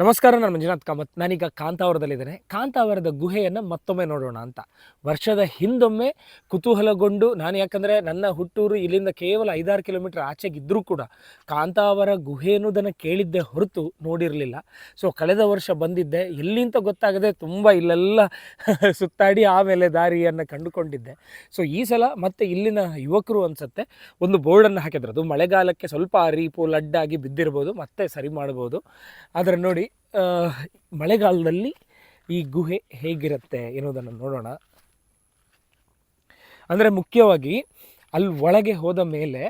ನಮಸ್ಕಾರ, ನಾನು ಮಂಜುನಾಥ್ ಕಾಮತ್. ನಾನೀಗ ಕಾಂತಾವರದಲ್ಲಿದ್ದೇನೆ. ಕಾಂತಾವರದ ಗುಹೆಯನ್ನು ಮತ್ತೊಮ್ಮೆ ನೋಡೋಣ ಅಂತ. ವರ್ಷದ ಹಿಂದೊಮ್ಮೆ ಕುತೂಹಲಗೊಂಡು, ನಾನು ಯಾಕಂದರೆ ನನ್ನ ಹುಟ್ಟೂರು ಇಲ್ಲಿಂದ ಕೇವಲ ಐದಾರು ಕಿಲೋಮೀಟರ್ ಆಚೆಗಿದ್ದರೂ ಕೂಡ ಕಾಂತಾವರ ಗುಹೆ ಅನ್ನೋದನ್ನು ಕೇಳಿದ್ದೆ ಹೊರತು ನೋಡಿರಲಿಲ್ಲ. ಸೊ ಕಳೆದ ವರ್ಷ ಬಂದಿದ್ದೆ. ಎಲ್ಲಿಂತ ಗೊತ್ತಾಗದೆ ತುಂಬ ಇಲ್ಲೆಲ್ಲ ಸುತ್ತಾಡಿ ಆಮೇಲೆ ದಾರಿಯನ್ನು ಕಂಡುಕೊಂಡಿದ್ದೆ. ಸೊ ಈ ಸಲ ಮತ್ತೆ ಇಲ್ಲಿನ ಯುವಕರು ಅನಿಸುತ್ತೆ, ಒಂದು ಬೋರ್ಡನ್ನು ಹಾಕಿದ್ರು. ಅದು ಮಳೆಗಾಲಕ್ಕೆ ಸ್ವಲ್ಪ ರೀಪು ಲಡ್ಡಾಗಿ ಬಿದ್ದಿರ್ಬೋದು, ಮತ್ತೆ ಸರಿ ಮಾಡ್ಬೋದು. ಆದರೆ ನೋಡಿ ಮಳೆಗಾಲದಲ್ಲಿ ಈ ಗುಹೆ ಹೇಗಿರುತ್ತೆ ಎನ್ನುವುದನ್ನು ನೋಡೋಣ. ಅಂದರೆ ಮುಖ್ಯವಾಗಿ ಅಲ್ಲಿ ಒಳಗೆ ಹೋದ ಮೇಲೆ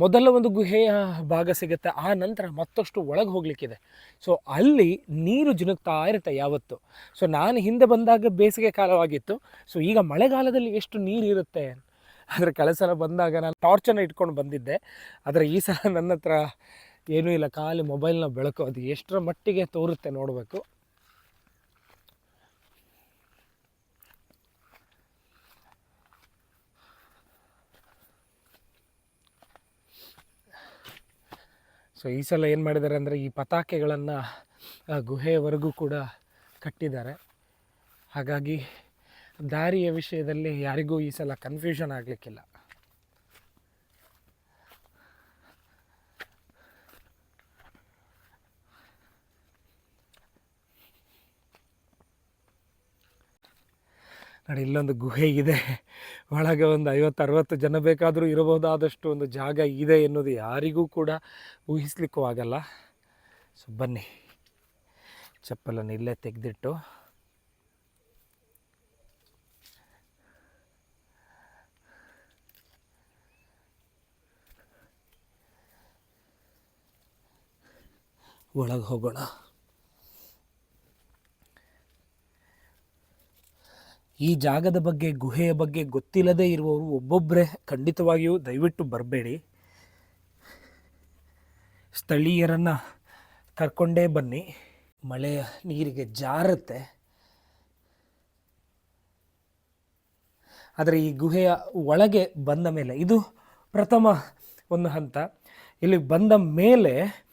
ಮೊದಲ ಒಂದು ಗುಹೆಯ ಭಾಗ ಸಿಗುತ್ತೆ, ಆ ನಂತರ ಮತ್ತಷ್ಟು ಒಳಗೆ ಹೋಗ್ಲಿಕ್ಕಿದೆ. ಸೊ ಅಲ್ಲಿ ನೀರು ಜಿನುಗ್ತಾ ಇರುತ್ತೆ ಯಾವತ್ತು. ಸೊ ನಾನು ಹಿಂದೆ ಬಂದಾಗ ಬೇಸಿಗೆ ಕಾಲವಾಗಿತ್ತು. ಸೊ ಈಗ ಮಳೆಗಾಲದಲ್ಲಿ ಎಷ್ಟು ನೀರು ಇರುತ್ತೆ? ಅಂದರೆ ಕಳೆದ ಸಲ ಬಂದಾಗ ನಾನು ಟಾರ್ಚನ್ನು ಇಟ್ಕೊಂಡು ಬಂದಿದ್ದೆ. ಆದರೆ ಈ ಸಲ ನನ್ನ ಹತ್ರ ಏನೂ ಇಲ್ಲ, ಖಾಲಿ ಮೊಬೈಲ್ನ ಬೆಳಕು. ಅದು ಎಷ್ಟರ ಮಟ್ಟಿಗೆ ತೋರುತ್ತೆ ನೋಡಬೇಕು. ಸೊ ಈ ಸಲ ಏನು ಮಾಡಿದ್ದಾರೆ ಅಂದರೆ, ಈ ಪತಾಕೆಗಳನ್ನು ಗುಹೆಯವರೆಗೂ ಕೂಡ ಕಟ್ಟಿದ್ದಾರೆ. ಹಾಗಾಗಿ, ದಾರಿಯ ವಿಷಯದಲ್ಲಿ ಯಾರಿಗೂ ಈ ಸಲ ಕನ್ಫ್ಯೂಷನ್ ಆಗಲಿಕ್ಕಿಲ್ಲ. ನೋಡಿ, ಇಲ್ಲೊಂದು ಗುಹೆ ಇದೆ ಒಳಗೆ ಒಂದು ಐವತ್ತು ಅರವತ್ತು ಜನ ಬೇಕಾದರೂ ಇರಬಹುದಾದಷ್ಟು ಒಂದು ಜಾಗ ಇದೆ ಎನ್ನುವುದು ಯಾರಿಗೂ ಕೂಡ ಊಹಿಸ್ಲಿಕ್ಕೂ ಆಗಲ್ಲ. ಸೊ, ಬನ್ನಿ. ಚಪ್ಪಲನ್ನು ಇಲ್ಲೇ ತೆಗೆದಿಟ್ಟು. ಒಳಗೆ ಹೋಗೋಣ. ಈ ಜಾಗದ ಬಗ್ಗೆ, ಗುಹೆಯ ಬಗ್ಗೆ ಗೊತ್ತಿಲ್ಲದೆ ಇರುವವರು ಒಬ್ಬೊಬ್ಬರೇ ಖಂಡಿತವಾಗಿಯೂ ದಯವಿಟ್ಟು ಬರಬೇಡಿ. ಸ್ಥಳೀಯರನ್ನು ಕರ್ಕೊಂಡೇ ಬನ್ನಿ. ಮಳೆಯ ನೀರಿಗೆ ಜಾರುತ್ತೆ. ಆದರೆ ಈ ಗುಹೆಯ ಒಳಗೆ ಬಂದ ಮೇಲೆ, ಇದು ಪ್ರಥಮ ಒಂದು ಹಂತ. ಇಲ್ಲಿ ಬಂದ ಮೇಲೆ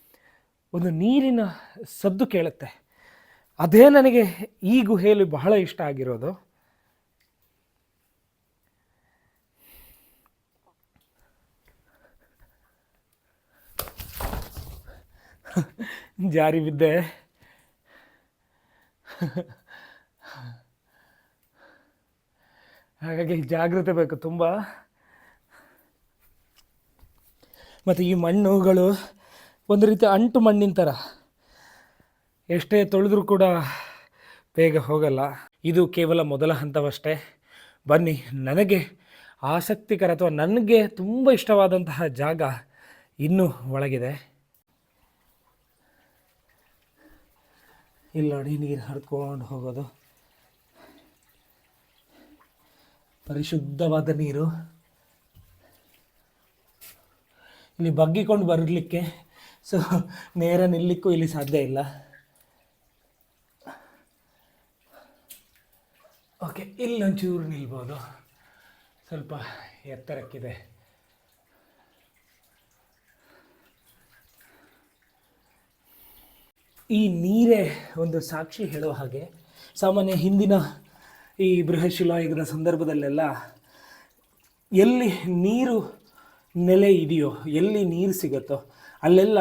ಒಂದು ನೀರಿನ ಸದ್ದು ಕೇಳುತ್ತೆ. ಅದೇ ನನಗೆ ಈ ಗುಹೆಯಲ್ಲಿ ಬಹಳ ಇಷ್ಟ ಆಗಿರೋದು. ಜಾರಿ ಬಿದ್ದೆ. ಹಾಗಾಗಿ ಜಾಗ್ರತೆ ಬೇಕು ತುಂಬ. ಮತ್ತು ಈ ಮಣ್ಣುಗಳು ಒಂದು ರೀತಿ ಅಂಟು ಮಣ್ಣಿನ ಥರ ಎಷ್ಟೇ ತೊಳೆದ್ರೂ ಕೂಡ ಬೇಗ ಹೋಗಲ್ಲ. ಇದು ಕೇವಲ ಮೊದಲ ಹಂತವಷ್ಟೇ. ಬನ್ನಿ, ನನಗೆ ಆಸಕ್ತಿಕರ ಅಥವಾ ನನಗೆ ತುಂಬ ಇಷ್ಟವಾದಂತಹ ಜಾಗ ಇನ್ನೂ ಒಳಗಿದೆ. ಇಲ್ಲಿ ನೋಡಿ ನೀರು ಹರ್ಕೊಂಡು ಹೋಗೋದು. ಪರಿಶುದ್ಧವಾದ ನೀರು. ಇಲ್ಲಿ ಬಗ್ಗಿಕೊಂಡು ಬರಲಿಕ್ಕೆ ಸೊ, ನೇರ ನಿಲ್ಲಕ್ಕೂ ಇಲ್ಲಿ ಸಾಧ್ಯ ಇಲ್ಲ. ಓಕೆ ಇಲ್ಲಿ ಒಂಚೂರು ನಿಲ್ಬೋದು. ಸ್ವಲ್ಪ ಎತ್ತರಕ್ಕಿದೆ. ಈ ನೀರೇ ಒಂದು ಸಾಕ್ಷಿ ಹೇಳುವ ಹಾಗೆ ಸಾಮಾನ್ಯ ಹಿಂದಿನ ಈ ಬೃಹಶಿಲಾಯುಗದ ಸಂದರ್ಭದಲ್ಲೆಲ್ಲ ಎಲ್ಲಿ ನೀರು ನೆಲೆ ಇದೆಯೋ, ಎಲ್ಲಿ ನೀರು ಸಿಗುತ್ತೋ, ಅಲ್ಲೆಲ್ಲ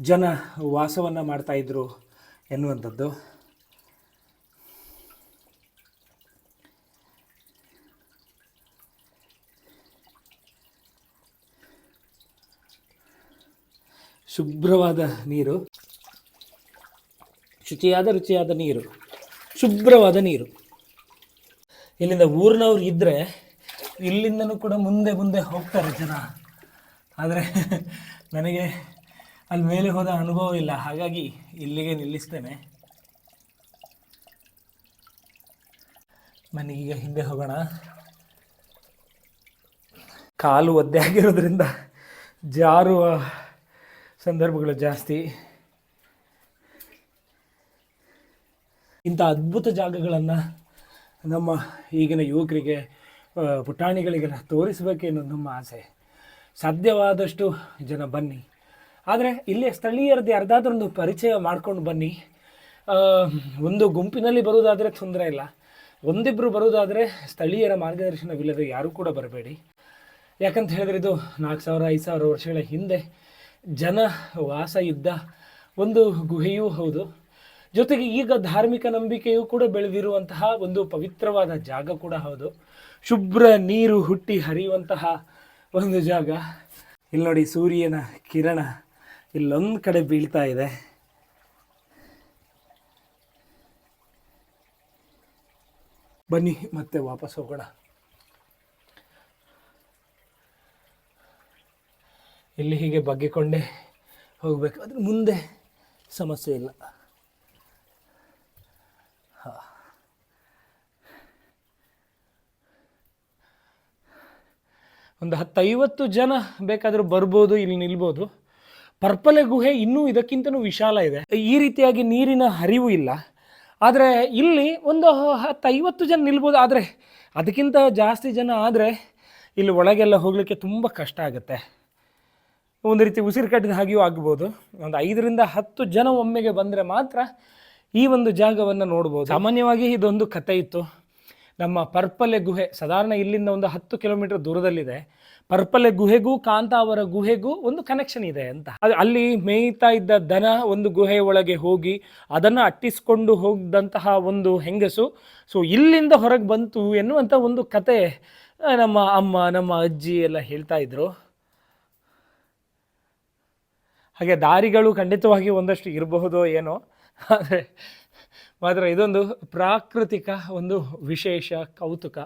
ಜನ ವಾಸವನ್ನು ಮಾಡ್ತಾಯಿದ್ರು ಎನ್ನುವಂಥದ್ದು. ಶುಭ್ರವಾದ ನೀರು. ಶುಚಿಯಾದ, ರುಚಿಯಾದ ನೀರು, ಶುಭ್ರವಾದ ನೀರು. ಇಲ್ಲಿಂದ ಊರಿನವ್ರು ಇದ್ದರೆ ಇಲ್ಲಿಂದನೂ ಕೂಡ ಮುಂದೆ ಮುಂದೆ ಹೋಗ್ತಾರೆ ಜನ. ಆದರೆ ನನಗೆ ಅಲ್ಲಿ ಮೇಲೆ ಹೋದ ಅನುಭವ ಇಲ್ಲ. ಹಾಗಾಗಿ ಇಲ್ಲಿಗೆ ನಿಲ್ಲಿಸ್ತೇನೆ. ಮನೆಗೀಗ ಹಿಂದೆ ಹೋಗೋಣ. ಕಾಲು ಒದ್ದೆ ಆಗಿರೋದ್ರಿಂದ ಜಾರುವ ಸಂದರ್ಭಗಳು ಜಾಸ್ತಿ. ಇಂಥ ಅದ್ಭುತ ಜಾಗಗಳನ್ನು ನಮ್ಮ ಈಗಿನ ಯುವಕರಿಗೆ ಪುಟಾಣಿಗಳಿಗೆಲ್ಲ ಪುಟಾಣಿಗಳಿಗೆಲ್ಲ ತೋರಿಸಬೇಕೆನ್ನೋದು ನಮ್ಮ ಆಸೆ. ಸಾಧ್ಯವಾದಷ್ಟು ಜನ ಬನ್ನಿ. ಆದರೆ ಇಲ್ಲಿ ಸ್ಥಳೀಯರದ್ದು ಯಾರ್ದಾದ್ರೊಂದು ಪರಿಚಯ ಮಾಡ್ಕೊಂಡು ಬನ್ನಿ. ಒಂದು ಗುಂಪಿನಲ್ಲಿ ಬರುವುದಾದರೆ ತೊಂದರೆ ಇಲ್ಲ. ಒಂದಿಬ್ಬರು ಬರುವುದಾದರೆ ಸ್ಥಳೀಯರ ಮಾರ್ಗದರ್ಶನವಿಲ್ಲದೆ ಯಾರೂ ಕೂಡ ಬರಬೇಡಿ. ಯಾಕಂತ ಹೇಳಿದ್ರೆ ಇದು ನಾಲ್ಕು ಸಾವಿರ, ಐದು ಸಾವಿರ ವರ್ಷಗಳ ಹಿಂದೆ ಜನ ವಾಸ ಇದ್ದ ಒಂದು ಗುಹೆಯೂ ಹೌದು. ಜೊತೆಗೆ ಈಗ ಧಾರ್ಮಿಕ ನಂಬಿಕೆಯೂ ಕೂಡ ಬೆಳೆದಿರುವಂತಹ ಒಂದು ಪವಿತ್ರವಾದ ಜಾಗ ಕೂಡ ಹೌದು. ಶುಭ್ರ ನೀರು ಹುಟ್ಟಿ ಹರಿಯುವಂತಹ ಒಂದು ಜಾಗ. ಇಲ್ಲಿ ನೋಡಿ ಸೂರ್ಯನ ಕಿರಣ ಇಲ್ಲೊಂದು ಕಡೆ ಬೀಳ್ತಾ ಇದೆ. ಬನ್ನಿ ಮತ್ತೆ ವಾಪಸ್ ಹೋಗೋಣ. ಇಲ್ಲಿ ಹೀಗೆ ಬಗ್ಗಿಕೊಂಡೇ ಹೋಗಬೇಕು. ಅದ್ರ ಮುಂದೆ ಸಮಸ್ಯೆ ಇಲ್ಲ. ಒಂದು ಹತ್ತೈವತ್ತು ಜನ ಬೇಕಾದರೂ ಬರ್ಬೋದು, ಇಲ್ಲಿ ನಿಲ್ಬೋದು. ಪರ್ಪಲೆ ಗುಹೆ ಇನ್ನೂ ಇದಕ್ಕಿಂತನೂ ವಿಶಾಲ ಇದೆ. ಈ ರೀತಿಯಾಗಿ ನೀರಿನ ಹರಿವು ಇಲ್ಲ. ಆದರೆ ಇಲ್ಲಿ ಒಂದು ಹತ್ತೈವತ್ತು ಜನ ನಿಲ್ಬೋದು. ಆದರೆ ಅದಕ್ಕಿಂತ ಜಾಸ್ತಿ ಜನ ಆದರೆ ಇಲ್ಲಿ ಒಳಗೆಲ್ಲ ಹೋಗಲಿಕ್ಕೆ ತುಂಬ ಕಷ್ಟ ಆಗುತ್ತೆ. ಒಂದು ರೀತಿ ಉಸಿರು ಕಟ್ಟಿದ ಹಾಗೆಯೂ ಆಗ್ಬೋದು. ಒಂದು ಐದರಿಂದ ಹತ್ತು ಜನ ಒಮ್ಮೆಗೆ ಬಂದರೆ ಮಾತ್ರ ಈ ಒಂದು ಜಾಗವನ್ನು ನೋಡ್ಬೋದು. ಸಾಮಾನ್ಯವಾಗಿ ಇದೊಂದು ಕತೆ ಇತ್ತು. ನಮ್ಮ ಪರ್ಪಲೆ ಗುಹೆ, ಸಾಧಾರಣ ಇಲ್ಲಿಂದ ಒಂದು ಹತ್ತು ಕಿಲೋಮೀಟರ್ ದೂರದಲ್ಲಿದೆ. ಪರ್ಪಲೆ ಗುಹೆಗೂ ಕಾಂತಾವರ ಗುಹೆಗೂ ಒಂದು ಕನೆಕ್ಷನ್ ಇದೆ ಅಂತ. ಅಲ್ಲಿ ಮೇಯ್ತಾ ಇದ್ದ ದನ ಒಂದು ಗುಹೆ ಒಳಗೆ ಹೋಗಿ ಅದನ್ನು ಅಟ್ಟಿಸ್ಕೊಂಡು ಹೋಗದಂತಹ ಒಂದು ಹೆಂಗಸು ಸೊ ಇಲ್ಲಿಂದ ಹೊರಗೆ ಬಂತು ಎನ್ನುವಂಥ ಒಂದು ಕತೆ ನಮ್ಮ ಅಮ್ಮ, ನಮ್ಮ ಅಜ್ಜಿ ಎಲ್ಲ ಹೇಳ್ತಾ ಇದ್ರು. ಹಾಗೆ ದಾರಿಗಳು ಖಂಡಿತವಾಗಿ ಒಂದಷ್ಟು ಇರಬಹುದೋ ಏನೋ. ಆದರೆ ಮಾತ್ರ ಇದೊಂದು ಪ್ರಾಕೃತಿಕ ಒಂದು ವಿಶೇಷ ಕೌತುಕ.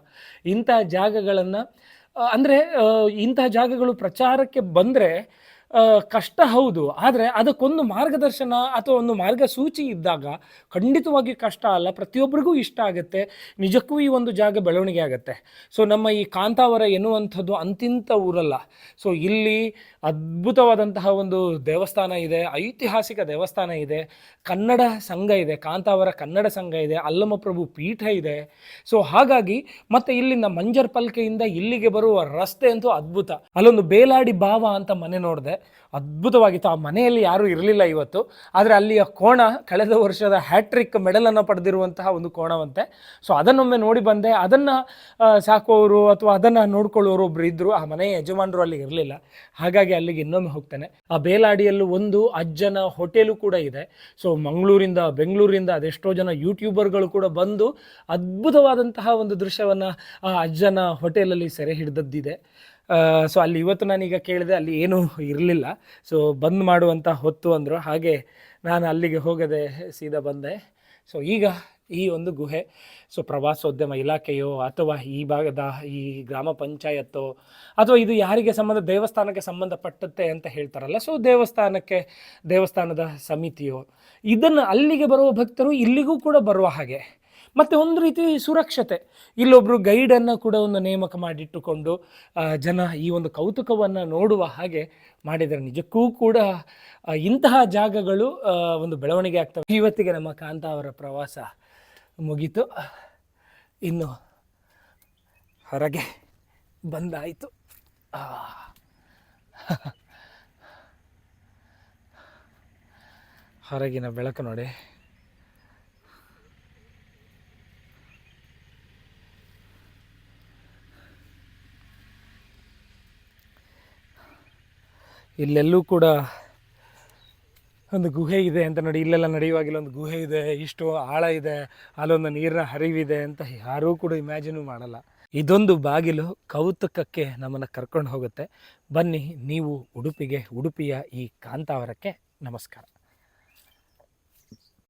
ಇಂಥ ಜಾಗಗಳನ್ನು ಅಂದರೆ ಇಂತಹ ಜಾಗಗಳು ಪ್ರಚಾರಕ್ಕೆ ಬಂದರೆ ಕಷ್ಟ ಹೌದು. ಆದರೆ ಅದಕ್ಕೊಂದು ಮಾರ್ಗದರ್ಶನ ಅಥವಾ ಒಂದು ಮಾರ್ಗಸೂಚಿ ಇದ್ದಾಗ ಖಂಡಿತವಾಗಿ ಕಷ್ಟ ಅಲ್ಲ. ಪ್ರತಿಯೊಬ್ಬರಿಗೂ ಇಷ್ಟ ಆಗುತ್ತೆ. ನಿಜಕ್ಕೂ ಈ ಒಂದು ಜಾಗ ಬೆಳವಣಿಗೆ ಆಗುತ್ತೆ. ಸೊ ನಮ್ಮ ಈ ಕಾಂತಾವರ ಎನ್ನುವಂಥದ್ದು ಅಂತಿಂತ ಊರಲ್ಲ. ಸೊ ಇಲ್ಲಿ ಅದ್ಭುತವಾದಂತಹ ಒಂದು ದೇವಸ್ಥಾನ ಇದೆ. ಐತಿಹಾಸಿಕ ದೇವಸ್ಥಾನ ಇದೆ. ಕನ್ನಡ ಸಂಘ ಇದೆ. ಕಾಂತಾವರ ಕನ್ನಡ ಸಂಘ ಇದೆ. ಅಲ್ಲಮಪ್ರಭು ಪೀಠ ಇದೆ. ಸೊ ಹಾಗಾಗಿ ಮತ್ತೆ ಇಲ್ಲಿಂದ ಮಂಜರ್ ಪಲ್ಕೆಯಿಂದ ಇಲ್ಲಿಗೆ ಬರುವ ರಸ್ತೆ ಅಂತೂ ಅದ್ಭುತ. ಅಲ್ಲೊಂದು ಬೇಲಾಡಿ ಭಾವ ಅಂತ ಮನೆ ನೋಡಿದೆ. ಅದ್ಭುತವಾಗಿತ್ತು ಆ ಮನೆಯಲ್ಲಿ ಯಾರೂ ಇರಲಿಲ್ಲ ಇವತ್ತು, ಆದರೆ ಅಲ್ಲಿಯ ಕೋಣ ಕಳೆದ ವರ್ಷದ ಹ್ಯಾಟ್ರಿಕ್ ಮೆಡಲನ್ನು ಪಡೆದಿರುವಂತಹ ಒಂದು ಕೋಣವಂತೆ. ಸೊ ಅದನ್ನೊಮ್ಮೆ ನೋಡಿ ಬಂದೆ. ಅದನ್ನು ಸಾಕುವವರು ಅಥವಾ ಅದನ್ನು ನೋಡ್ಕೊಳ್ಳೋರು ಒಬ್ರು ಇದ್ದರು ಆ ಮನೆಯ ಯಜಮಾನರು ಅಲ್ಲಿ ಇರಲಿಲ್ಲ. ಹಾಗಾಗಿ ಅಲ್ಲಿಗೆ ಇನ್ನೊಮ್ಮೆ ಹೋಗ್ತೇನೆ. ಆ ಬೇಲಾಡಿಯಲ್ಲೂ ಒಂದು ಅಜ್ಜನ ಹೋಟೆಲು ಕೂಡ ಇದೆ. ಸೊ ಮಂಗಳೂರಿಂದ, ಬೆಂಗಳೂರಿಂದ ಅದೆಷ್ಟೋ ಜನ ಯೂಟ್ಯೂಬರ್ಗಳು ಕೂಡ ಬಂದು ಅದ್ಭುತವಾದಂತಹ ಒಂದು ದೃಶ್ಯವನ್ನು ಆ ಅಜ್ಜನ ಹೋಟೆಲಲ್ಲಿ ಸೆರೆ ಹಿಡಿದದ್ದಿದೆ. ಸೊ ಅಲ್ಲಿ ಇವತ್ತು ನಾನೀಗ ಕೇಳಿದೆ, ಅಲ್ಲಿ ಏನೂ ಇರಲಿಲ್ಲ. ಸೊ ಬಂದ್ ಮಾಡುವಂಥ ಹೊತ್ತು ಅಂದರು. ಹಾಗೆ ನಾನು ಅಲ್ಲಿಗೆ ಹೋಗದೆ ಸೀದಾ ಬಂದೆ. ಸೊ ಈಗ ಈ ಒಂದು ಗುಹೆ ಸೊ ಪ್ರವಾಸೋದ್ಯಮ ಇಲಾಖೆಯೋ ಅಥವಾ ಈ ಭಾಗದ ಈ ಗ್ರಾಮ ಪಂಚಾಯತ್ತೋ ಅಥವಾ ಇದು ಯಾರಿಗೆ ಸಂಬಂಧ, ದೇವಸ್ಥಾನಕ್ಕೆ ಸಂಬಂಧಪಟ್ಟತ್ತೆ ಅಂತ ಹೇಳ್ತಾರಲ್ಲ ಸೊ ದೇವಸ್ಥಾನಕ್ಕೆ, ದೇವಸ್ಥಾನದ ಸಮಿತಿಯೋ, ಇದನ್ನು ಅಲ್ಲಿಗೆ ಬರುವ ಭಕ್ತರು ಇಲ್ಲಿಗೂ ಕೂಡ ಬರುವ ಹಾಗೆ. ಮತ್ತು ಒಂದು ರೀತಿ ಸುರಕ್ಷತೆ. ಇಲ್ಲೊಬ್ಬರು ಗೈಡನ್ನು ಕೂಡ ಒಂದು ನೇಮಕ ಮಾಡಿಟ್ಟುಕೊಂಡು ಜನ ಈ ಒಂದು ಕೌತುಕವನ್ನು ನೋಡುವ ಹಾಗೆ ಮಾಡಿದರೆ ನಿಜಕ್ಕೂ ಕೂಡ ಇಂತಹ ಜಾಗಗಳು ಒಂದು ಬೆಳವಣಿಗೆ ಆಗ್ತವೆ. ಇವತ್ತಿಗೆ ನಮ್ಮ ಕಾಂತ ಅವರ ಪ್ರವಾಸ ಮುಗೀತು. ಇನ್ನು ಹೊರಗೆ ಬಂದಾಯಿತು. ಹೊರಗಿನ ಬೆಳಕು ನೋಡಿ. ಇಲ್ಲೆಲ್ಲೂ ಕೂಡ ಒಂದು ಗುಹೆ ಇದೆ ಅಂತ ನೋಡಿ, ಇಲ್ಲೆಲ್ಲ ನಡೆಯುವಾಗ ಇಲ್ಲೊಂದು ಗುಹೆ ಇದೆ, ಇಷ್ಟು ಆಳ ಇದೆ, ಅಲ್ಲೊಂದು ನೀರಿನ ಹರಿವಿದೆ ಅಂತ ಯಾರೂ ಕೂಡ ಇಮ್ಯಾಜಿನೂ ಮಾಡಲ್ಲ. ಇದೊಂದು ಬಾಗಿಲು ಕೌತುಕಕ್ಕೆ ನಮ್ಮನ್ನು ಕರ್ಕೊಂಡು ಹೋಗುತ್ತೆ. ಬನ್ನಿ, ನೀವು ಉಡುಪಿಗೆ, ಉಡುಪಿಯ ಈ ಕಾಂತಾವರಕ್ಕೆ ನಮಸ್ಕಾರ.